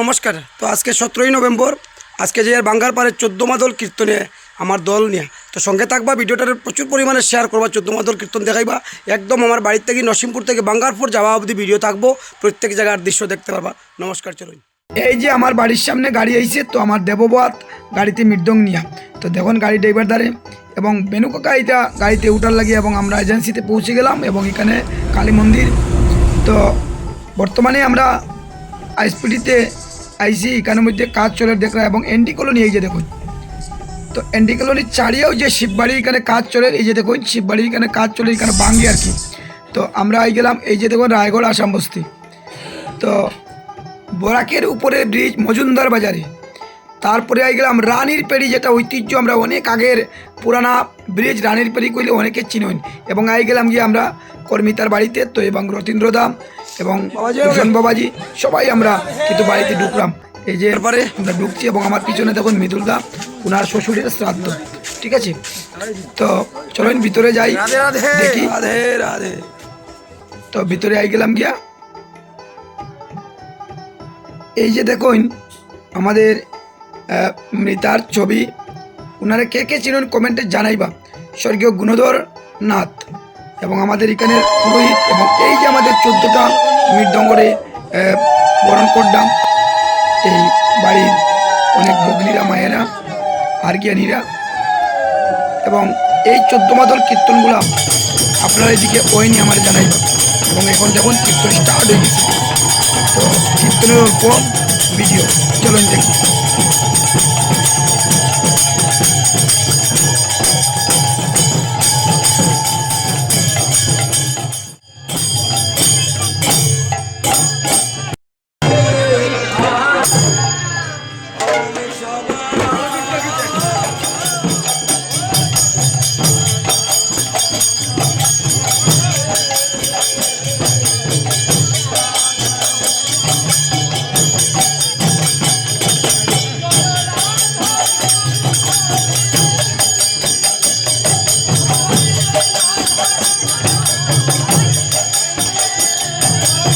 নমস্কার, তো আজকে সতেরোই নভেম্বর, আজকে যে বাঙ্গার পাড়ের চোদ্দ মাদল কীর্তনে আমার দল নিয়ে, তো সঙ্গে থাকবা, ভিডিওটার প্রচুর পরিমাণে শেয়ার করবা, চোদ্দ মাদল কীর্তন দেখাইবা, একদম আমার বাড়ির থেকে নসিমপুর থেকে বাঙ্গারপুর যাওয়া অবধি ভিডিও থাকব, প্রত্যেক জায়গার দৃশ্য দেখতে পারবা। নমস্কার চলুন। এই যে আমার বাড়ির সামনে গাড়ি আইছে, তো আমার দেববাত গাড়িতে মৃদং নিয়া। তো দেখুন গাড়ি ড্রাইভার দ্বারে এবং বেনু কাকা এটা গাড়িতে উঠার লাগে এবং আমরা এজেন্সিতে পৌঁছে গেলাম এবং এখানে কালী মন্দির। তো বর্তমানে আমরা আইসপিডিতে আইসি, এখানের মধ্যে কাজ চলে দেখলাম এবং এনডি কলোনি, এই যে দেখুন। তো এনডি কলোনির চারিয়েও যে শিববাড়ির এখানে কাজ চলে, এই যে দেখুন শিববাড়ির এখানে কাজ চলে, এখানে বাঙ্গি আর কি। তো আমরা আই গেলাম, এই যে দেখুন, রায়গড় আসাম বস্তি। তো বরাকের উপরে ব্রিজ মজুমদার বাজারে। তারপরে আই গেলাম রানীর পেড়ি যেটা ঐতিহ্য আমরা অনেক আগের পুরানা ব্রিজ রানীর পেড়ি কইলে অনেকে চিনইন এবং আই গেলাম গিয়ে আমরা কর্মিতার বাড়িতে তো এবং রতীন্দ্রদাম এবং ভূষণ বাবাজি সবাই আমরা কিন্তু বাড়িতে ঢুকলাম। এই যে এরপরে আমরা ঢুকছি এবং আমার পিছনে দেখুন মৃদুল দা ওনার শ্বশুরের শ্রাদ্ধ। ঠিক আছে? তো চলেন ভিতরে যাই দেখি। তো ভিতরে আই গেলাম গিয়া। এই যে দেখুন আমাদের মৃতার ছবি। ওনারা কে কে চিনুন কমেন্টে জানাইবা। স্বর্গীয় গুণধর নাথ এবং আমাদের এখানে পুরোহিত এবং এই যে আমাদের চোদ্দোটা মৃদঙ্গরে বরণ করলাম, এই বাড়ির অনেক ভগ্নীরা মায়েরা আর এবং এই চোদ্দ মাদল কীর্তনগুলা আপনারা এদিকে ওইনি আমার জানাইবা। এবং এখন দেখুন কীর্তন স্টার্ট হয়ে গেছে। তো কীর্তনের ভিডিও চলুন দেখি।